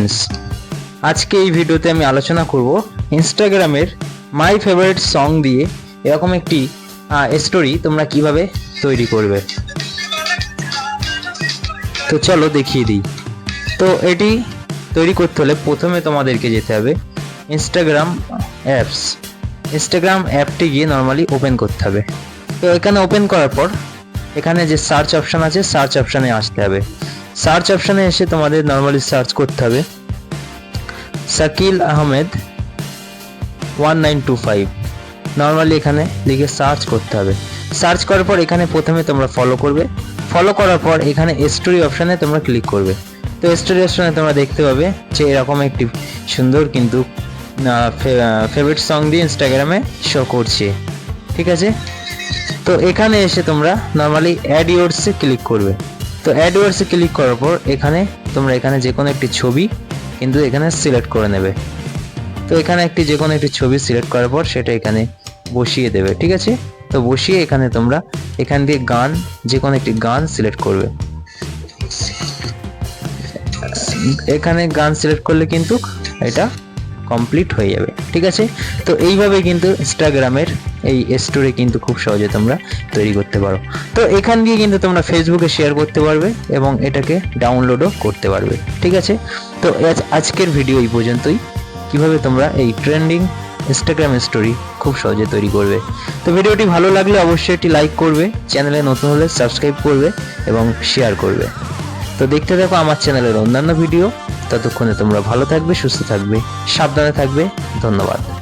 Friends আজকে এই ভিডিওতে আমি আলোচনা করব ইনস্টাগ্রামের মাই ফেভারিট সং দিয়ে এরকম একটি স্টোরি তোমরা কীভাবে তৈরি করবে। তো চলো দেখিয়ে দিই। তো এটি তৈরি করতে হলে প্রথমে তোমাদেরকে যেতে হবে ইনস্টাগ্রাম অ্যাপস ইনস্টাগ্রাম অ্যাপটি গিয়ে নর্মালি ওপেন করতে হবে। তো এখানে ওপেন করার পর এখানে যে সার্চ অপশন আছে সার্চ অপশানে আসতে হবে। সার্চ অপশানে এসে তোমাদের নর্মালি সার্চ করতে হবে। Shakil Ahmed one nine two five normally এখানে লিখে সার্চ করতে হবে। সার্চ করার পর এখানে প্রথমে তোমরা ফলো করবে। ফলো করার পর এখানে স্টোরি অপশানে তোমরা ক্লিক করবে। তো স্টোরি অপশানে তোমরা দেখতে পাবে যে এরকম একটি সুন্দর কিন্তু ফেভারিট সং দিয়ে ইনস্টাগ্রামে শো করছে। ঠিক আছে? তো এখানে এসে তোমরা নর্মালি অ্যাড ইয়োর্সে ক্লিক করবে। তো অ্যাড ইয়োর্সে ক্লিক করার পর এখানে তোমরা এখানে যে কোনো একটি ছবি কিন্তু এখানে সিলেক্ট করে নেবে। তো এখানে একটি যে কোনো একটি ছবি সিলেক্ট করার পর সেটা এখানে বসিয়ে দেবে, ঠিক আছে? তো বসিয়ে এখানে তোমরা এখান দিয়ে গান যে কোনো একটি গান সিলেক্ট করবে। এখানে গান সিলেক্ট করলে কিন্তু এটা কমপ্লিট হয়ে যাবে, ঠিক আছে? তো এইভাবে কিন্তু ইনস্টাগ্রামের এই স্টোরি কিন্তু খুব সহজে তোমরা তৈরি করতে পারো। তো এখান দিয়ে কিন্তু তোমরা ফেসবুকে শেয়ার করতে পারবে এবং এটাকে ডাউনলোডও করতে পারবে, ঠিক আছে? তো আজ- আজকের ভিডিও এই পর্যন্তই। কীভাবে তোমরা এই ট্রেন্ডিং ইনস্টাগ্রাম স্টোরি খুব সহজে তৈরি করবে। তো ভিডিওটি ভালো লাগলে অবশ্যই একটি লাইক করবে চ্যানেলে নতুন হলে সাবস্ক্রাইব করবে এবং শেয়ার করবে। তো দেখতে থাকো আমার চ্যানেলের অন্যান্য ভিডিও ততক্ষণে তোমরা ভালো থাকবে সুস্থ থাকবে সাবধানে থাকবে। ধন্যবাদ।